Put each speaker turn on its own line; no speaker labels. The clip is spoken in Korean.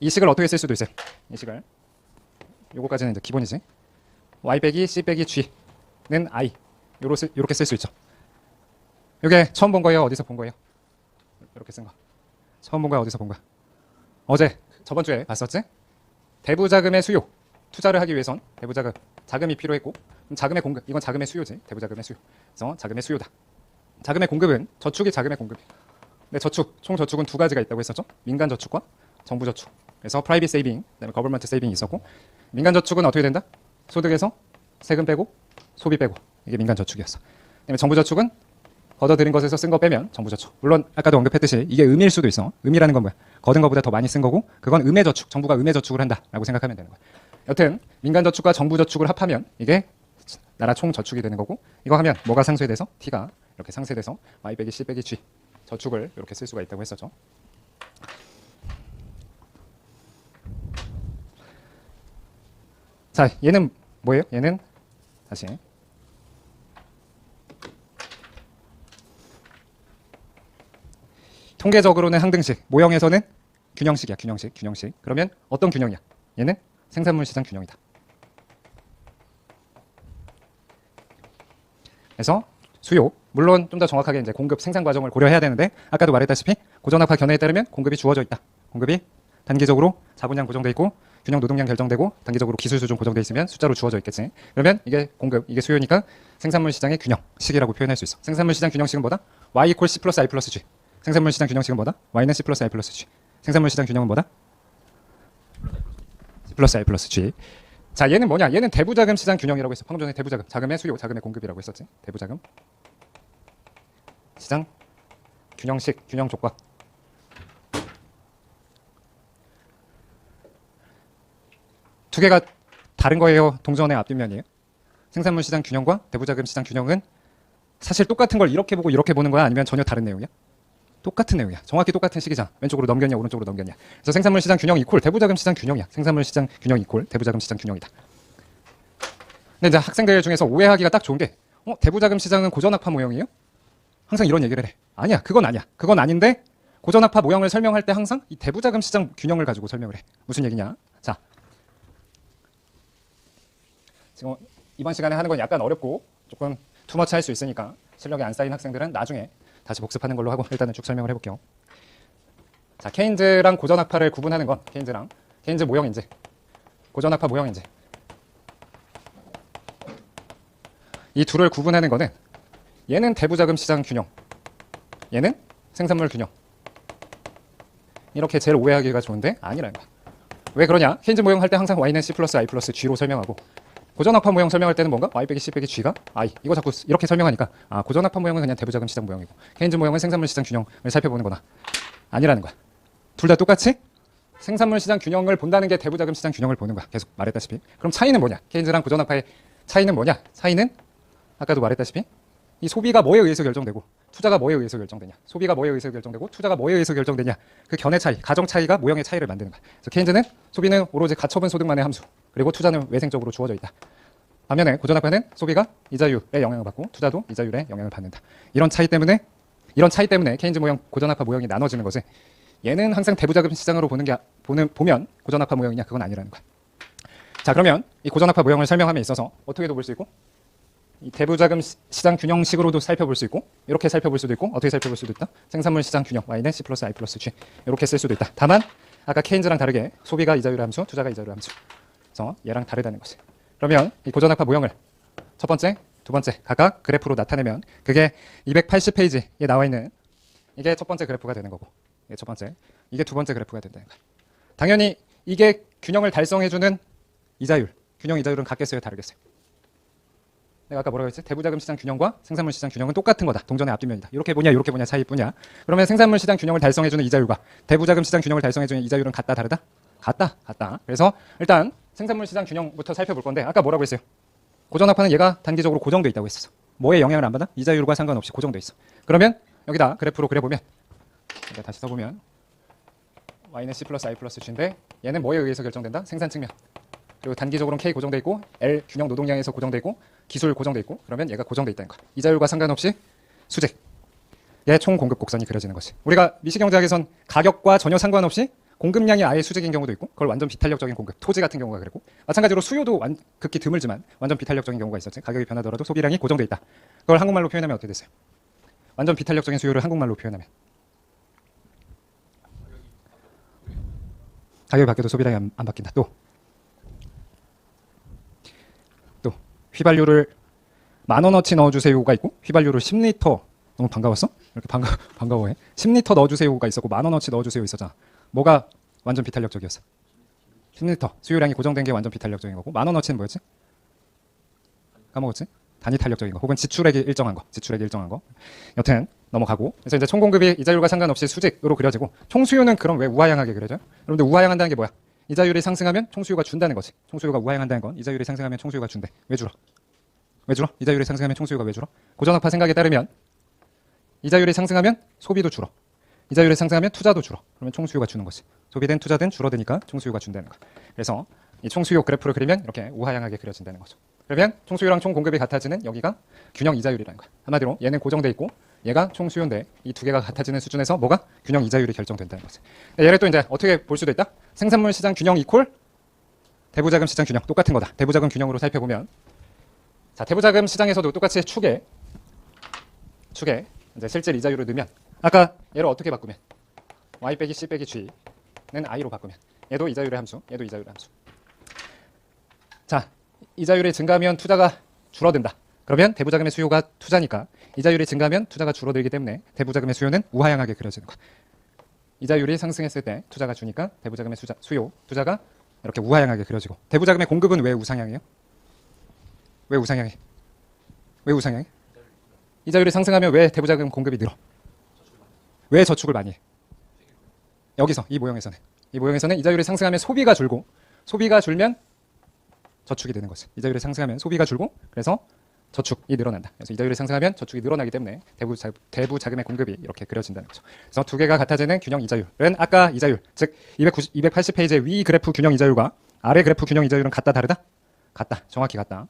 이 식을 어떻게 쓸 수도 있어요. 이 식을 요거까지는 이제 기본이지. y 빼기 c 빼기 g는 i 요로 쓰, 요렇게 쓸 수 있죠. 요게 처음 본 거예요? 어디서 본 거예요? 이렇게 쓴 거. 처음 본 거야? 어디서 본 거야? 어제 저번 주에 봤었지? 대부 자금의 수요. 투자를 하기 위해선 대부 자금 자금이 필요했고 자금의 공급 이건 자금의 수요지 대부 자금의 수요. 그래서 자금의 수요다. 자금의 공급은 저축이 자금의 공급. 근데 저축 총 저축은 두 가지가 있다고 했었죠. 민간 저축과 정부 저축. 그래서 프라이빗 세이빙, 그다음에 거버먼트 세이빙이 있었고 민간 저축은 어떻게 된다? 소득에서 세금 빼고 소비 빼고 이게 민간 저축이었어. 그다음에 정부 저축은 걷어들인 것에서 쓴 거 빼면 정부 저축. 물론 아까도 언급했듯이 이게 음일 수도 있어. 음이라는 건 뭐야? 거둔 것보다 더 많이 쓴 거고 그건 음의 저축. 정부가 음의 저축을 한다라고 생각하면 되는 거야. 여튼 민간 저축과 정부 저축을 합하면 이게 나라 총 저축이 되는 거고 이거 하면 뭐가 상쇄돼서 t가 이렇게 상쇄돼서 y 빼기 c 빼기 g 저축을 이렇게 쓸 수가 있다고 했었죠. 자, 얘는 뭐예요? 얘는 다시 통계적으로는 항등식, 모형에서는 균형식이야, 균형식, 균형식. 그러면 어떤 균형이야? 얘는 생산물 시장 균형이다. 그래서 수요, 물론 좀 더 정확하게 이제 공급 생산 과정을 고려해야 되는데 아까도 말했다시피 고전압화 견해에 따르면 공급이 주어져 있다. 공급이 단기적으로 자본량 고정돼 있고 균형 노동량 결정되고 단기적으로 기술 수준 고정돼 있으면 숫자로 주어져 있겠지. 그러면 이게 공급, 이게 수요니까 생산물 시장의 균형식이라고 표현할 수 있어. 생산물 시장 균형식은 뭐다? y 이퀄 c 플러스 i 플러스 g. 생산물 시장 균형식은 뭐다? y는 c 플러스 i 플러스 g. 생산물 시장 균형은 뭐다? c 플러스 i 플러스 g. 자, 얘는 뭐냐? 얘는 대부자금 시장 균형이라고 했어. 방금 전에 대부자금, 자금의 수요, 자금의 공급이라고 했었지. 대부자금 시장 균형식, 균형 조건. 두 개가 다른 거예요. 동전의 앞뒷면이에요. 생산물 시장 균형과 대부자금 시장 균형은 사실 똑같은 걸 이렇게 보고 이렇게 보는 거야? 아니면 전혀 다른 내용이야? 똑같은 내용이야. 정확히 똑같은 식이잖아. 왼쪽으로 넘겼냐, 오른쪽으로 넘겼냐. 그래서 생산물 시장 균형 이퀄 대부자금 시장 균형이야. 생산물 시장 균형 이퀄 대부자금 시장 균형이다. 근데 이제 학생들 중에서 오해하기가 딱 좋은 게, 어, 대부자금 시장은 고전학파 모형이에요? 항상 이런 얘기를 해. 아니야, 그건 아니야. 그건 아닌데 고전학파 모형을 설명할 때 항상 이 대부자금 시장 균형을 가지고 설명을 해. 무슨 얘기냐? 자, 지금 이번 시간에 하는 건 약간 어렵고 조금 투머치 할 수 있으니까 실력이 안 쌓인 학생들은 나중에 다시 복습하는 걸로 하고 일단은 쭉 설명을 해볼게요. 자, 케인즈랑 고전학파를 구분하는 건 케인즈랑 케인즈 모형인지 고전학파 모형인지 이 둘을 구분하는 거는 얘는 대부자금 시장 균형, 얘는 생산물 균형. 이렇게 제일 오해하기가 좋은데 아니라는 거야. 왜 그러냐? 케인즈 모형 할 때 항상 y는 c 플러스 i 플러스 g로 설명하고 고전학파 모형 설명할 때는 뭔가 y 빼기 c 빼기 g가 i 이거 자꾸 쓰- 이렇게 설명하니까 아 고전학파 모형은 그냥 대부자금 시장 모형이고 케인즈 모형은 생산물 시장 균형을 살펴보는 거나 아니라는 거야. 둘 다 똑같이 생산물 시장 균형을 본다는 게 대부자금 시장 균형을 보는 거야. 계속 말했다시피. 그럼 차이는 뭐냐? 케인즈랑 고전학파의 차이는 뭐냐? 차이는 아까도 말했다시피 이 소비가 뭐에 의해서 결정되고 투자가 뭐에 의해서 결정되냐? 소비가 뭐에 의해서 결정되고 투자가 뭐에 의해서 결정되냐? 그 견해 차이, 가정 차이가 모형의 차이를 만드는 거야. 그래서 케인즈는 소비는 오로지 가처분 소득만의 함수, 그리고 투자는 외생적으로 주어져 있다. 반면에 고전학파는 소비가 이자율에 영향을 받고 투자도 이자율에 영향을 받는다. 이런 차이 때문에 이런 차이 때문에 케인즈 모형, 고전학파 모형이 나눠지는 거지. 얘는 항상 대부자금 시장으로 보는 게 보는 보면 고전학파 모형이냐 그건 아니라는 거야. 자 그러면 이 고전학파 모형을 설명함에 있어서 어떻게도 볼 수 있고 이 대부자금 시- 시장 균형식으로도 살펴볼 수 있고 이렇게 살펴볼 수도 있고 어떻게 살펴볼 수도 있다. 생산물 시장 균형 y는 c 플러스 i 플러스 g 이렇게 쓸 수도 있다. 다만 아까 케인즈랑 다르게 소비가 이자율 함수, 투자가 이자율 함수. 그래서 얘랑 다르다는 거지. 그러면 이 고전학파 모형을 첫 번째, 두 번째 각각 그래프로 나타내면 그게 280페이지에 나와 있는 이게 첫 번째 그래프가 되는 거고 이게 첫 번째, 이게 두 번째 그래프가 된다는 거야. 당연히 이게 균형을 달성해주는 이자율, 균형 이자율은 같겠어요, 다르겠어요? 내가 아까 뭐라고 했지? 대부자금 시장 균형과 생산물 시장 균형은 똑같은 거다. 동전의 앞뒷면이다. 이렇게 보냐, 이렇게 보냐 차이뿐이야. 그러면 생산물 시장 균형을 달성해주는 이자율과 대부자금 시장 균형을 달성해주는 이자율은 같다, 다르다? 같다, 같다. 그래서 일단 생산물 시장 균형부터 살펴볼 건데 아까 뭐라고 했어요? 고전학파는 얘가 단기적으로 고정돼 있다고 했었어. 뭐에 영향을 안 받아? 이자율과 상관없이 고정돼 있어. 그러면 여기다 그래프로 그려보면 내가 다시 써보면 y는 c 플러스 i 플러스 g인데 얘는 뭐에 의해서 결정된다? 생산 측면. 그리고 단기적으로는 K 고정돼 있고 L 균형 노동량에서 고정돼 있고 기술 고정돼 있고 그러면 얘가 고정돼 있다는 거야. 이자율과 상관없이 수직. 얘 총 공급 곡선이 그려지는 거지. 우리가 미시경제학에선 가격과 전혀 상관없이 공급량이 아예 수직인 경우도 있고 그걸 완전 비탄력적인 공급 토지 같은 경우가 그랬고 마찬가지로 수요도 완, 극히 드물지만 완전 비탄력적인 경우가 있었지 가격이 변하더라도 소비량이 고정돼 있다. 그걸 한국말로 표현하면 어떻게 됐어요? 완전 비탄력적인 수요를 한국말로 표현하면. 가격이 바뀌어도 소비량이 안, 안 바뀐다. 또. 또. 휘발유를 만 원어치 넣어주세요가 있고 휘발유를 10리터 너무 반가웠어? 이렇게 반가 반가워해. 10리터 넣어주세요가 있었고 만 원어치 넣어주세요 있었잖아 뭐가 완전 비탄력적이었어 10리터 수요량이 고정된 게 완전 비탄력적인 거고 만 원어치는 뭐였지? 까먹었지? 단위 탄력적인 거 혹은 지출액이 일정한 거 지출액이 일정한 거 여튼 넘어가고 그래서 이제 총 공급이 이자율과 상관없이 수직으로 그려지고 총 수요는 그럼 왜 우하향하게 그려져요? 여러분들 우하향한다는 게 뭐야? 이자율이 상승하면 총 수요가 준다는 거지 총 수요가 우하향한다는 건 이자율이 상승하면 총 수요가 준대 왜 줄어? 왜 줄어? 이자율이 상승하면 총 수요가 왜 줄어? 고전학파 생각에 따르면 이자율이 상승하면 소비도 줄어 이자율이 상승하면 투자도 줄어. 그러면 총 수요가 주는 거지. 소비든 투자든 줄어드니까 총 수요가 준다는 거 그래서 이 총 수요 그래프를 그리면 이렇게 우하향하게 그려진다는 거죠. 그러면 총 수요랑 총 공급이 같아지는 여기가 균형 이자율이라는 거야. 한마디로 얘는 고정돼 있고 얘가 총 수요인데 이 두 개가 같아지는 수준에서 뭐가 균형 이자율이 결정된다는 거지. 얘를 또 이제 어떻게 볼 수도 있다? 생산물 시장 균형 이콜 대부자금 시장 균형 똑같은 거다. 대부자금 균형으로 살펴보면 자 대부자금 시장에서도 똑같이 축에 축에 이제 실질 이자율을 넣으면 아까 얘를 어떻게 바꾸면 y 빼기 c 빼기 g는 i로 바꾸면 얘도 이자율의 함수 얘도 이자율의 함수 자 이자율이 증가하면 투자가 줄어든다 그러면 대부자금의 수요가 투자니까 이자율이 증가하면 투자가 줄어들기 때문에 대부자금의 수요는 우하향하게 그려지는 거야 이자율이 상승했을 때 투자가 주니까 대부자금의 수자, 수요 투자가 이렇게 우하향하게 그려지고 대부자금의 공급은 왜 우상향이에요? 왜 우상향해? 왜 우상향해? 이자율이 상승하면 왜 대부자금 공급이 늘어? 왜 저축을 많이 해? 여기서 이 모형에서는 이 모형에서는 이자율이 상승하면 소비가 줄고 소비가 줄면 저축이 되는 거지. 이자율이 상승하면 소비가 줄고 그래서 저축이 늘어난다. 그래서 이자율이 상승하면 저축이 늘어나기 때문에 대부 자, 대부 자금의 공급이 이렇게 그려진다는 거죠. 그래서 두 개가 같아지는 균형 이자율은 아까 이자율 즉 290, 280페이지의 위 그래프 균형 이자율과 아래 그래프 균형 이자율은 같다 다르다? 같다. 정확히 같다.